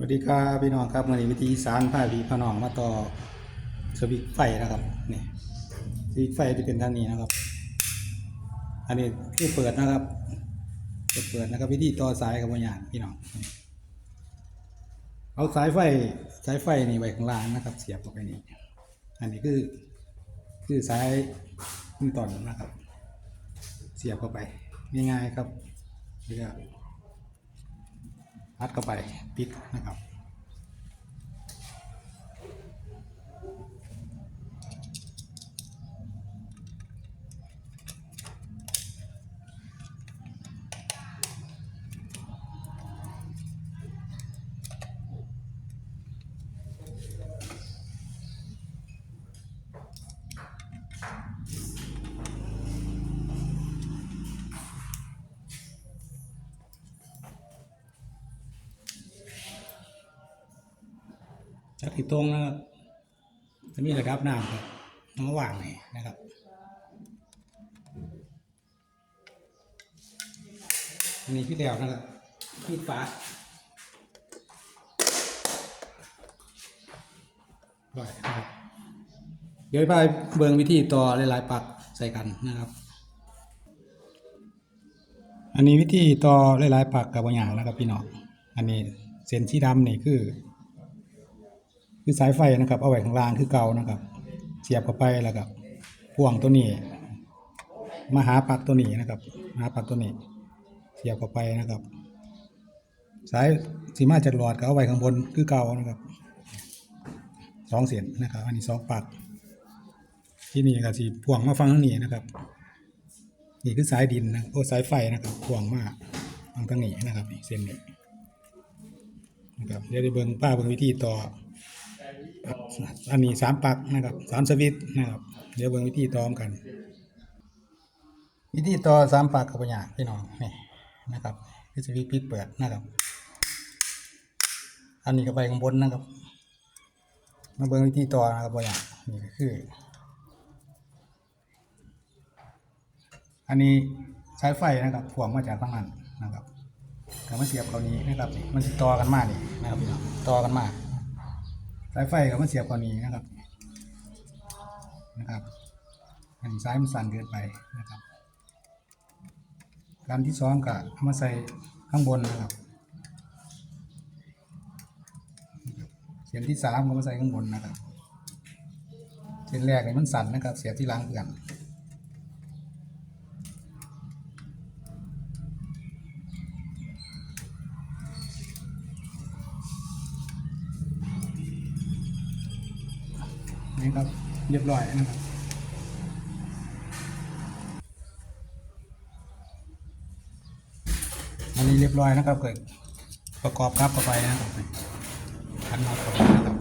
สวัสดีครับพี่น้องครับวันนี้วิธีสารผ้าผีพน้องมาต่อสวิตไฟนะครับนี่สวิตไฟที่เป็นทางนี้นะครับ อันนี้คือเปิดนะครับเปิดเปิดนะครับ วิธีต่อสายกับบางอย่างพี่น้องเอาสายไฟสายไฟนี่ไว้ข้างล่างนะครับ เสียบเข้าไปนี่อันนี้คือคือสายนี่ตอนนะครับ เสียบเข้าไปง่ายๆครับเลือก อัดเข้าไปปิดนะครับ จากที่ตรงนะครับจะมีระดับน้ำครับน้องว่างนี่นะครับอันนี้พี่เดียวนะครับพี่ฟ้าบ่อยนะครับเดี๋ยวไปเบิ่งวิธีต่อหลายๆปักใส่กันนะครับ อันนี้วิธีต่อหลายๆปักกับบางอย่างนะครับพี่น้องอันนี้เส้นที่ดำนี่คือ คือสายไฟนะครับเอาไว้ข้างล่างคือเก่านะครับ เสียบเข้าไปแล้วก็พ่วงตัวนี้มาหาปลั๊กตัวนี้นะครับมาหาปลั๊กตัวนี้ เสียบเข้าไปนะครับ สายสีมาจากหลอดก็เอาไว้ข้างบนคือเก่านะครับสองเสียนนะครับ อันนี้สองปลั๊กที่นี่ก็สีพ่วงมาฟังทางนี้นะครับ นี่คือสายดินนะโอ้สายไฟนะครับพ่วงมาฟังทางนี้นะครับเส้นนี้นะครับเดี๋ยวได้เบิ่งป้าเบิ่งวิธีต่อ อันนี้สามปักนะครับสามสวิตนะครับ เดี๋ยวเบิ่งวิธีต่อมกัน วิธีต่อสามปักกับปัญญาพี่น้องนี่นะครับคือสวิตปิดเปิดนะครับ อันนี้ก็ไปข้างบนนะครับ มาเบิ่งวิธีต่อนะครับปัญญานี่ก็คือ อันนี้สายไฟนะครับพ่วงมาจากข้างนั้นนะครับก็มาเสียบเขานี้นะครับ มันสิดต่อกันมานี่นะครับพี่น้องต่อกันมาสายไฟก็มาเสียบกว่านี้นะครับ นะครับ อันนี้ซ้ายมันสั่นเกินไปนะครับการที่สองกับมาใส่ข้างบนนะครับเสียงที่สามก็มาใส่ข้างบนนะครับเส้นแรกเนี่ยมันสั่นนะครับ เสียบที่ล้างเพื่อนี่ครับเรียบร้อยนะครับอันนี้เรียบร้อยนะครับเกิดประกอบครับเข้าไปนะครับขันน็อตเข้าไปนะครับ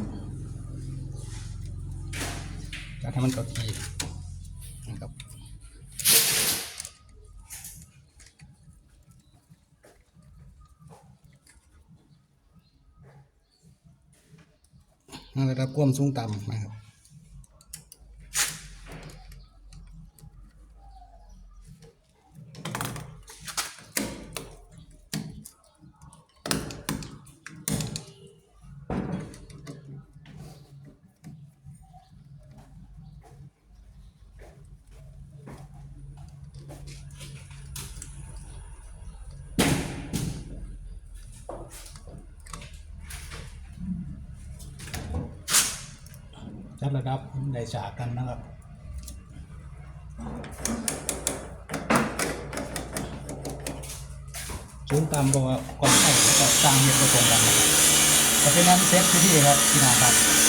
จัดให้มันเข้าทีนะครับนั่นแหละครับความสูงต่ำนะครับ จัดระดับได้ฉากกันนะครับสูงต่ำกว่าก่อนใส่แล้วก็จ้างเหตุผลกันนะครับก็เป็นนั้นเซตที่ครับพี่น้องครับ